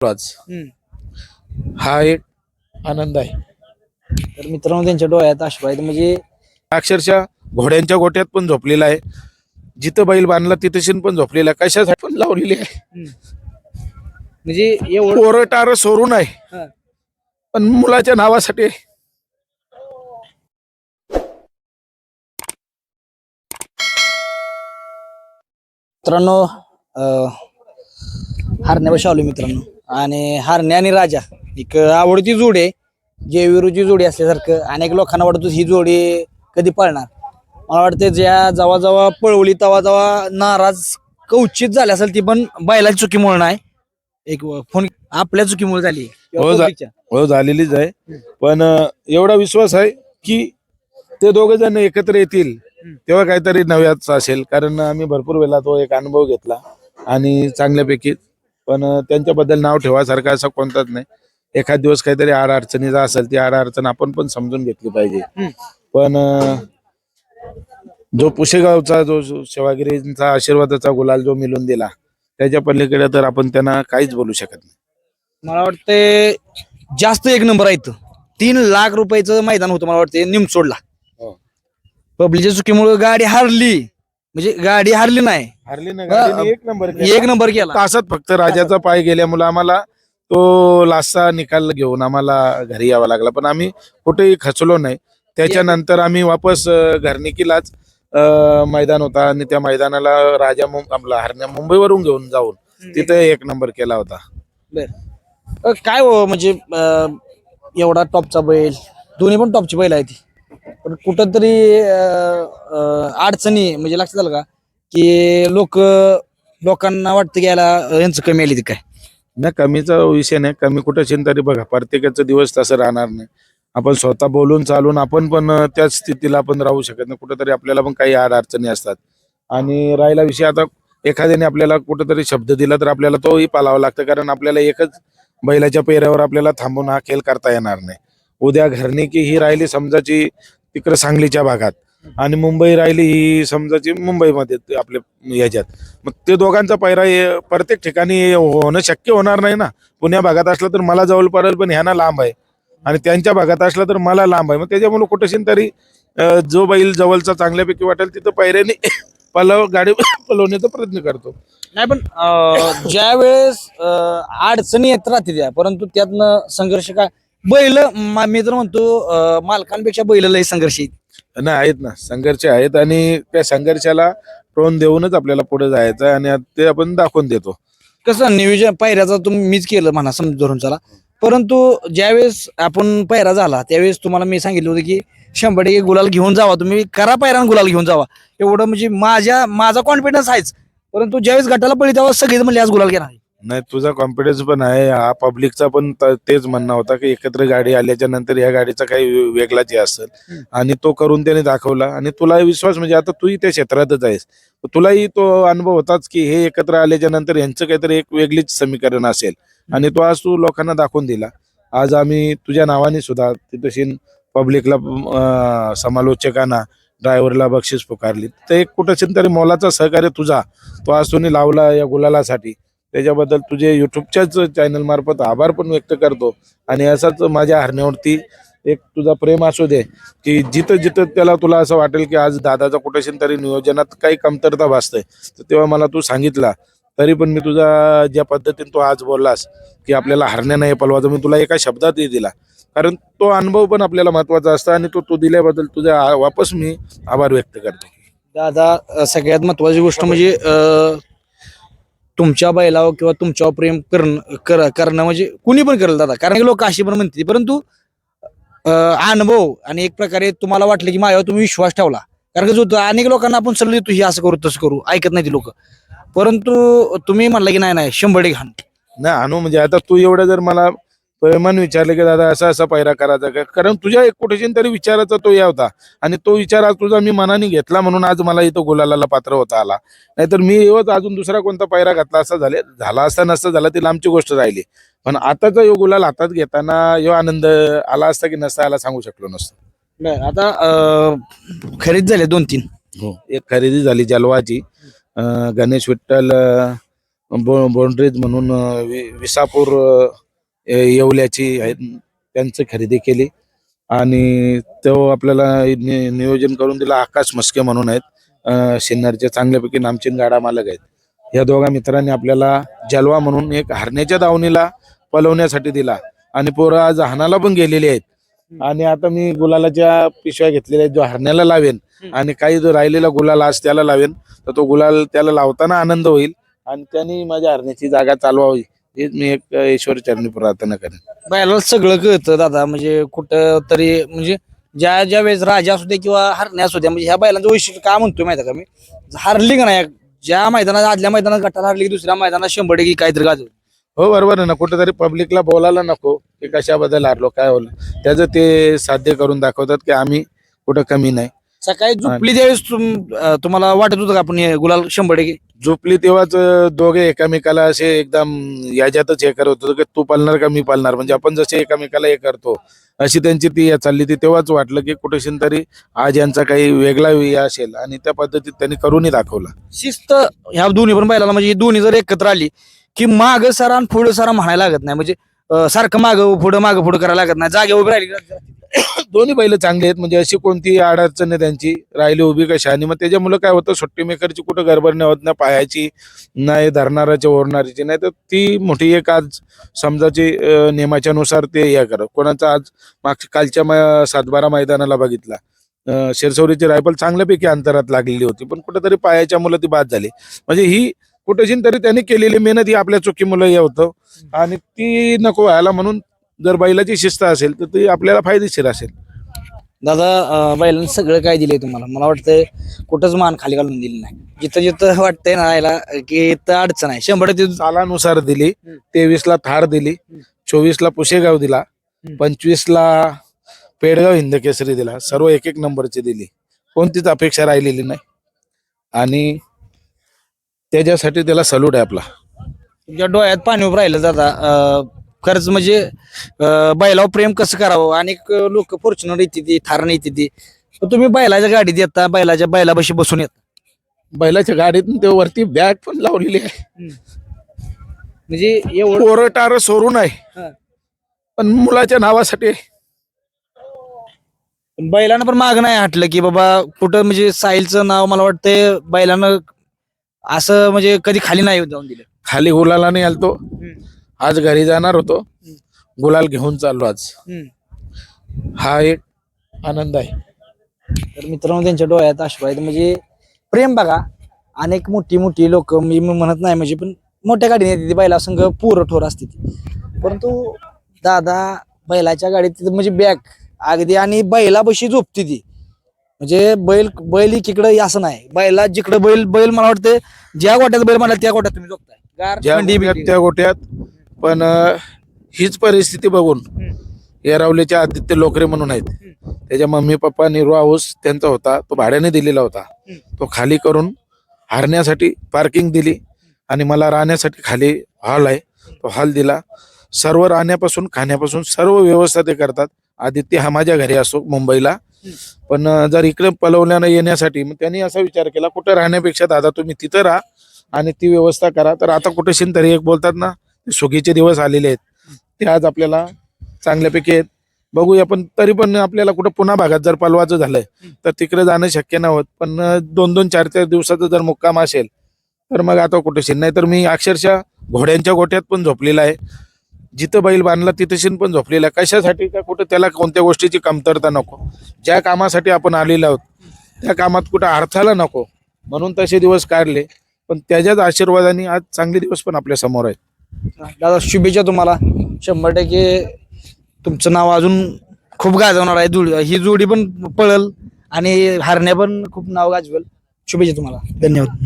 आज हम्म. हा एक आनंद आहे. तर मित्रांनो त्यांच्या डोळ्यात अश्रू आहेत. म्हणजे अक्षरशः घोड्यांच्या गोट्यात पण झोपलेला आहे. जिथं बैल बांधला तिथं पण झोपलेला आहे. कशासाठी पण लावलेली आहे. म्हणजे एवढं पोरं टार सोडून आहे. हा. पण मुलाच्या नावासाठी आहे. मित्रांनो अं, हरण्यापाशी आलो मित्रांनो. आणि हरण्या आणि राजा. एक आवडती जोडी आहे. जयवीरूची जोडी असल्यासारखं अनेक लोकांना वाटतं ही जोडी कधी पळणार. मला वाटतं ज्या जेव्हा पळवली तेव्हा जेव्हा नाराज कौचित झाली असेल ती पण बैलाची चुकीमुळे नाही. एक फोन आपल्या चुकीमुळे झाली. हो, जा-. हो झालेलीच आहे. पण अं, एवढा विश्वास आहे की ते दोघे जण एकत्र येतील तेव्हा काहीतरी नव्याच असेल. कारण आम्ही भरपूर वेळा तो एक अनुभव घेतला आणि चांगल्यापैकी पण त्यांच्याबद्दल नाव ठेवासारखं असं कोणताच नाही. एखाद दिवस काहीतरी आड अडचणीचा असेल ती आड अडचण आपण पण समजून घेतली पाहिजे. पण जो पुशेगावचा जो शिवागिरींचा आशीर्वादाचा गुलाल जो मिळून दिला त्याच्या पलीकडे तर आपण त्यांना काहीच बोलू शकत नाही. मला वाटतंय जास्त एक नंबर आहे. तीन लाख रुपयाचं मैदान होतं मला वाटतं निमसोडला हो. पब्लिकच्या चुकीमुळे गाडी हारली. म्हणजे गाडी हारली नाही. हरली ना गाडीने एक नंबर एक नंबर केला. तासात फक्त राजाचा पाय गेल्यामुळे आम्हाला तो लास्टचा निकाल घेऊन आम्हाला घरी यावा लागला. पण आम्ही कुठेही खचलो नाही. त्याच्यानंतर आम्ही वापस अं, घरनिकीलाच अं, मैदान होता आणि त्या मैदानाला राजा मुं- आपला हरण्या मुंबईवरून घेऊन जाऊन तिथे एक नंबर केला होता. बर. अ, काय हो म्हणजे अ, एवढा टॉपचा बैल? दोन्ही पण टॉपची बैल आहे ती. पण कुठंतरी अ, अ, अडचणी म्हणजे लक्षात आलं का? की लोक लोकांना वाटतं की याला यांचं कमी आली ती काय? नाही कमीचा विषय नाही. कमी कुठं असेल तरी बघा प्रत्येकाचा दिवस तसं राहणार नाही. आपण स्वतः बोलून चालून आपण पण त्याच स्थितीला आपण राहू शकत नाही. कुठेतरी आपल्याला पण काही आड अडचणी असतात. आणि राहिला विषय आता एखाद्याने आपल्याला कुठेतरी शब्द दिला तर आपल्याला तोही पालावा लागतं. कारण आपल्याला एकच बैलाच्या पेऱ्यावर आपल्याला थांबून हा खेळ करता येणार नाही. उद्या घरणी की ही राहिली समजाची तिकडं सांगलीच्या भागात. आणि मुंबई राहिली ही समजाची मुंबईमध्ये आपल्या ह्याच्यात मग ते दोघांचा पायरा प्रत्येक ठिकाणी होणं शक्य होणार नाही ना. पुण्या भागात असलं तर मला जवळ पडेल पण ह्यांना लांब आहे. आणि त्यांच्या भागात असलं तर मला लांब आहे. मग त्याच्यामुळे कुठेशीन तरी जो बैल जवळचा चांगल्यापैकी वाटेल तिथं पायऱ्याने पलव गाडी पलवण्याचा प्रयत्न करतो. नाही पण ज्या वेळेस अडचणी येत राहते त्या परंतु त्यातनं संघर्ष काय? बैल मी तर म्हणतो मालकांपेक्षा बैल लय संघर्ष आहेत. नाही आहेत ना. संघर्ष आहेत आणि त्या संघर्षाला टोन देऊनच आपल्याला पुढे जायचं आहे आणि ते आपण दाखवून देतो. कसं नियोजन पायऱ्याचा तुम्ही मीच केलं म्हणा समज धरून चला. परंतु ज्यावेळेस आपण पायरा झाला त्यावेळेस तुम्हाला मी सांगितलं होतं की शंभर टक्के गुलाल घेऊन जावा. तुम्ही करा पायरा गुलाल घेऊन जावा. एवढं म्हणजे माझ्या माझा कॉन्फिडन्स आहेच. परंतु ज्यावेळेस गटाला पडली तेव्हा सगळेच म्हणले आज गुलाल घेणार आहे. नाही तुझा कॉन्फिडन्स पण आहे. हा पब्लिकचा पण त- तेच म्हणणं होता की एकत्र गाडी आल्याच्यानंतर या गाडीचा काही वेगळाच हे असेल. आणि तो करून त्याने दाखवला. आणि तुला विश्वास म्हणजे आता तूही त्या क्षेत्रातच आहेस. तुलाही तो अनुभव होताच की हे एकत्र आल्याच्यानंतर यांचं काहीतरी एक वेगळीच समीकरण असेल. आणि तो आज तू लोकांना दाखवून दिला. आज आम्ही तुझ्या नावाने सुद्धा तिथं पब्लिकला अं, समालोचकांना ड्रायव्हरला बक्षीस पुकारली. तर एक कुठं तरी मोलाचा सहकार्य तुझा. तो आज तुम्ही लावला या गुलालासाठी. त्याच्याबद्दल तुझे युट्यूबच्याच चॅनल मार्फत आभार पण व्यक्त करतो. आणि असाच माझ्या हरण्यावरती एक तुझा प्रेम असू दे की जिथं जिथं त्याला तुला असं वाटेल की आज दादाचा कुठेशी तरी नियोजनात काही कमतरता भासते तर तेव्हा मला तू सांगितला. तरी पण मी तुझा ज्या पद्धतीने तू आज बोललास की आपल्याला हरण्या नाही पलवाचा मी तुला एका शब्दातही दिला. कारण तो अनुभव पण आपल्याला महत्त्वाचा असतो आणि तो तू दिल्याबद्दल तुझा वापस मी आभार व्यक्त करतो. दादा सगळ्यात महत्वाची गोष्ट म्हणजे तुमच्या बैलावर किंवा तुमच्यावर प्रेम करणं कर- करणं म्हणजे कुणी पण करेल दादा. कारण लोक अशी पण म्हणते परंतु अनुभव आणि एक प्रकारे तुम्हाला वाटलं की माझ्यावर तुम्ही विश्वास ठेवला. कारण की जो अनेक लोकांना आपण सल्ले देतो हे असं करू तसं करू. ऐकत नाही ती लोक. परंतु तुम्ही म्हणला की नाही नाही शंभर घाण. नाही अनु म्हणजे आता तू एवढं जर मला प्रेमाने विचारलं की दादा असा असा पायरा करायचा का? कारण तुझ्या एक कुठेशी तरी विचाराचा तो या होता. आणि तो विचार आज तुझा मी मनाने घेतला म्हणून आज मला इथं गुलालाला पात्र होता आला. नाहीतर मी येवत अजून दुसरा कोणता पायरा घातला असा झाले झाला असता नसता झाला ती लांबची गोष्ट राहिली. पण आताचा यो गुलाल हातात घेताना यो आनंद आला असता की नसता आला सांगू शकलो नसतो. बरं, आता खरेदी झाले दोन तीन. हो. एक खरेदी झाली जलवाची गणेश विठ्ठल अं, बाउंड्रीज म्हणून विसापूर येवल्याची आहेत. त्यांचं खरेदी केली. आणि तो आपल्याला नि- नियोजन करून दिला आकाश मस्के म्हणून आहेत. सिन्नरचे चांगल्यापैकी नामचीन गाडा मालक आहेत. या दोघा मित्रांनी आपल्याला जलवा म्हणून एक हरण्याच्या दावणीला पलवण्यासाठी दिला. आणि पोरं आज हानाला पण गेलेली आहेत. आणि आता मी गुलालाच्या पिशव्या घेतलेल्या आहेत. जो हरण्याला लावेन आणि काही जो राहिलेला गुलाल आज त्याला लावेन. तर तो गुलाल त्याला लावताना आनंद होईल. आणि त्यांनी माझ्या हरण्याची जागा चालवावी. हेच मी एक अं, ईश्वर चरणी प्रार्थना करेन. बैलाला सगळं कळतं दादा. म्हणजे कुठं तरी म्हणजे ज्या ज्या वेळेस राजा असू दे किंवा हरण्या असू द्या म्हणजे ह्या बैलांचं वैशिष्ट्य काय म्हणतोय माहिती का मी? हरली का नाही? ज्या मैदानात आदल्या मैदानात गटाला हरली की दुसऱ्या मैदानात शंभर टक्के काहीतरी गाजव हो बरोबर आहे ना. कुठेतरी पब्लिकला बोलायला नको की कशाबद्दल हारलो काय होलं त्याचं ते साध्य करून दाखवतात की आम्ही कुठं कमी नाही. सकाळी झोपली त्यावेळेस तुम- अं, तुम्हाला वाटत होतं का आपण हे गुलाल शंभर टक्के? झोपली तेव्हाच अं, दोघे एकामेकाला असे एकदम याच्यातच हे करत होतो की तू पालणार का मी पालणार? म्हणजे आपण जसे एकामेकाला हे करतो अशी त्यांची ती या चालली ती तेव्हाच वाटलं की कुठेशी तरी आज यांचा काही वेगळा हे असेल आणि त्या पद्धतीत त्यांनी करूनही दाखवला. शिस्त ह्या दोन्ही पण बैलाला म्हणजे ही दोन्ही जर एकत्र आली की माग सरा आणि पुढे सरा म्हणायला लागत नाही. म्हणजे अं, सारखं माग पुढं माग पुढं करायला लागत नाही. जागे उभी राहिली की दोन्ही बैल चांगले आहेत. म्हणजे अशी कोणती अडचण त्यांची? राहिली उभी कशा? आणि मग त्याच्यामुळे काय होतं? सुट्टी मेकरची कुठं गडबड नाही होत ना पायाची नाही धरणाराची ओढणारीची नाही तर ती मोठी एक आज समजाची नियमाच्या नुसार ते हे करत. कोणाचं आज मागच्या कालच्या सातबारा मैदानाला बघितला. अं, शिरसवडीची रायफल चांगल्यापैकी अंतरात लागलेली होती पण कुठेतरी पायाच्या मुलं ती बाद झाली. म्हणजे ही कुठेशी तरी त्यांनी केलेली मेहनत ही आपल्या चुकीमुळे हे होतं. आणि ती नको व्हायला म्हणून जर बैलाची शिस्त असेल तर ती आपल्याला फायदेशीर असेल दादा अं, बैलांनी सगळं काय दिलंय तुम्हाला मला वाटतंय कुठंच मान खाली घालून दिली नाही जिथं जिथं वाटतंय ना याला की इथं अडचण आहे शंभर टक्के सालानुसार दिली हम्म. तेवीस ला थार दिली हम्म. चोवीस ला पुशेगाव दिला हम्म. पंचवीस ला पेडगाव हिंद केसरी दिला सर्व एक एक नंबरची दिली कोणतीच अपेक्षा राहिलेली नाही आणि त्याच्यासाठी त्याला सल्यूट आहे आपला तुमच्या डोळ्यात पाणी उभं राहिलं दादा अं, खरंच म्हणजे अं, बैलावर प्रेम कसं करावं? अनेक लोक फॉर्च्युनर येते ती थारण येते ती. पण तुम्ही बैलाच्या गाडीत येता बैलाच्या बैलापाशी बसून येत. बैलाच्या गाडीत ते वरती बॅग पण लावलेली आहे. म्हणजे एवढं पोरं टार सोडून आहे. हा. पण मुलाच्या नावासाठी आहे. बैलानं पण माग नाही हटलं की बाबा कुठं म्हणजे साहिलचं नाव मला वाटतंय बैलानं असं म्हणजे कधी खाली नाही जाऊन दिलं. खाली गुलाला नाही आलतो. आज घरी जाणार होतो. गुलाल घेऊन चाललो आज. हा एक आनंद आहे. तर मित्रांनो त्यांच्या डोळ्यात अश्रू आहेत. म्हणजे प्रेम बघा अनेक मोठी मोठी लोक मी म्हणत नाही म्हणजे पण मोठ्या गाडीने येते ती बैला संघ पूर ठोर असते ती. परंतु दादा बैलाच्या गाडीत तिथं म्हणजे बॅग अगदी आणि बैलापाशी झोपते ती. म्हणजे बैल बैल एकीकडे असं नाही. बैला जिकडे बैल बैल मला वाटतं ज्या गोट्यात बैल मला त्या गोट्यात तुम्ही झोपताय. गार थंडी. त्या गोट्यात पण अं, हीच परिस्थिती बघून. येरावलेचे आदित्य लोकरे म्हणून आहेत. त्याच्या मम्मी पप्पा निरो हाऊस त्यांचा होता तो भाड्याने दिलेला होता. तो खाली करून हारण्यासाठी पार्किंग दिली आणि मला राहण्यासाठी खाली हॉल आहे. तो हॉल दिला. सर्व राहण्यापासून खाण्यापासून सर्व व्यवस्था ते करतात. आदित्य हा माझ्या घरी असो मुंबईला. पण अं, जर इकडे पलवल्यानं येण्यासाठी मग त्यांनी असा विचार केला कुठं राहण्यापेक्षा दादा तुम्ही तिथं राहा आणि ती व्यवस्था करा. तर आता कुठेशी तरी एक बोलतात ना ते सुगीचे दिवस आलेले आहेत. ते आज आपल्याला चांगल्यापैकी आहेत. बघूया पण तरी पण आपल्याला कुठं पुन्हा भागात जर पलवाचं झालंय तर तिकडे जाणं शक्य नव्हत. पण दोन दोन चार चार दिवसाचा जर मुक्काम असेल तर मग आता कुठेशी नाही तर मी अक्षरशः घोड्यांच्या गोठ्यात पण झोपलेला आहे. जिथं बैल बांधला तिथेशीन पण झोपलेला आहे. कशासाठी का कुठं त्याला कोणत्या गोष्टीची कमतरता नको? ज्या कामासाठी आपण आलेलो आहोत त्या कामात कुठं अर्थाला नको? म्हणून तसे दिवस काढले. पण त्याच्याच आशीर्वादाने आज चांगले दिवस पण आपल्यासमोर आहेत. दादा शुभेच्छा तुम्हाला. शंभर टक्के तुमचं नाव अजून खूप गाजवणार आहे. जुडी ही जोडी पण पळल आणि हारण्या पण खूप नाव गाजवेल. शुभेच्छा तुम्हाला. धन्यवाद.